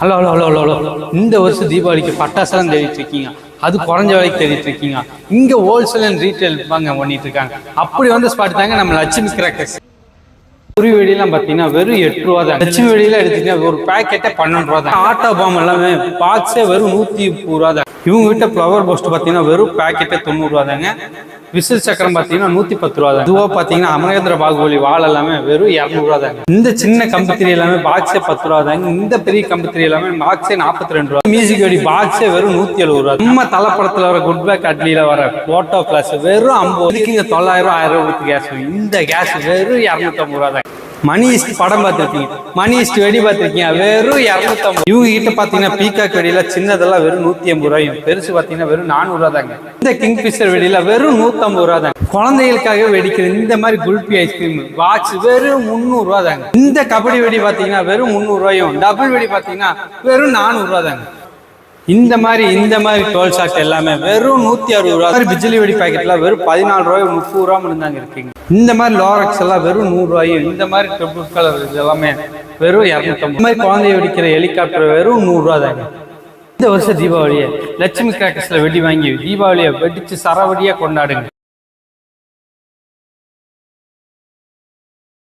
Hello hello hello hello hello. இந்த வருஷம் தீபாவளிக்கு பட்டாசுலாம் தேடிட்டு இருக்கீங்க. அது குறைஞ்ச விலைக்கு தேடிட்டு இருக்கீங்க. இங்க ஹோல்சேல் அண்ட் ரீட்டைல் வாங்க பண்ணிட்டு இருக்காங்க. அப்படி வந்து ஸ்பாட் தாங்க நம்ம லட்சுமி கிராக்கர்ஸ் குருவி வெடியெல்லாம் பார்த்தீங்கன்னா வெறும் எட்டு ரூபா தான். லட்சுமி வெடியெல்லாம் எடுத்தீங்கன்னா ஒரு பேக்கெட்டே பன்னெண்டு ரூபா தான். ஆட்டோ பாம் எல்லாமே பாக்ஸே வெறும் நூற்றி முப்பது ரூபா தான். இவங்க கிட்ட ஃப்ளவர் போஸ்ட் பார்த்தீங்கன்னா வெறும் பேக்கெட்டே தொண்ணூறு ரூபா தாங்க. விசில் சக்கரம் பார்த்தீங்கன்னா நூற்றி பத்து ரூபா தான். இதுவாக பார்த்தீங்கன்னா அமரேந்திர பாகுபலி வால் எல்லாமே வெறும் இரநூறுவா தாங்க. இந்த சின்ன கம்பத்திரி எல்லாமே பாக்ஸே பத்து ரூபா தாங்க. இந்த பெரிய கம்பத்திரி எல்லாமே பாக்ஸே நாற்பத்தி ரெண்டு ரூபா. மியூசிக் வெடி பாக்ஸே வெறும் நூற்றி எழுபது ரூபா. நம்ம தலைப்படத்தில் வர குட் பேக் அட்லியில் வர போட்டோ கிளாஸ் வெறும் ஐம்பது இதுக்கு இங்கே தொள்ளாயிரம் ஆயிரம் ரூபாய்க்கு கேஸ் இந்த கேஸ் வெறும் இரநூத்தம்பது ரூபா தான். மணி ஈஸ்ட் படம் பார்த்துருக்கீங்க. மணி ஈஸ்ட் வெடி பார்த்துருக்கீங்க. வெறும் இரநூத்தம்பது. இவங்க கிட்ட பார்த்தீங்கன்னா பீகாக் வெடியில சின்னதெல்லாம் வெறும் நூற்றி ஐம்பது ரூபாயும். பெருசு பார்த்தீங்கன்னா வெறும் நானூறுரூவா தாங்க. இந்த கிங் ஃபிஷர் வெடியில வெறும் நூற்றம்பது ரூபா தாங்க. குழந்தைகளுக்காக வெடிக்கிற இந்த மாதிரி குல்பி ஐஸ்கிரீம் வாட்ச் வெறும் முந்நூறுரூவா தாங்க. இந்த கபடி வெடி பார்த்தீங்கன்னா வெறும் முந்நூறுரூவாயும் டபுள் வெடி பார்த்தீங்கன்னா வெறும் நானூறுரூவா தாங்க. இந்த மாதிரி இந்த மாதிரி டோல் ஷாட் எல்லாமே வெறும் நூத்தி அறுபது ரூபா. பிஜிலி வெடி பாக்கெட்லாம் வெறும் பதினாலு ரூபாய் முப்பது ரூபா மட்டும்தாங்க இருக்குங்க இந்த மாதிரி லோரக்ஸ் எல்லாம் வெறும் நூறு ரூபாயும் இந்த மாதிரி ட்ரிபிள் கலர் இது எல்லாமே வெறும் இரநூத்தம்பது. இந்த மாதிரி குழந்தைய வெடிக்கிற ஹெலிகாப்டர் வெறும் நூறு ரூபா தாங்க. இந்த வருஷம் தீபாவளியை லட்சுமி கிராக்கர்ஸ்ல வெடி வாங்கி தீபாவளியை வெடிச்சு சரவடியா கொண்டாடுங்க.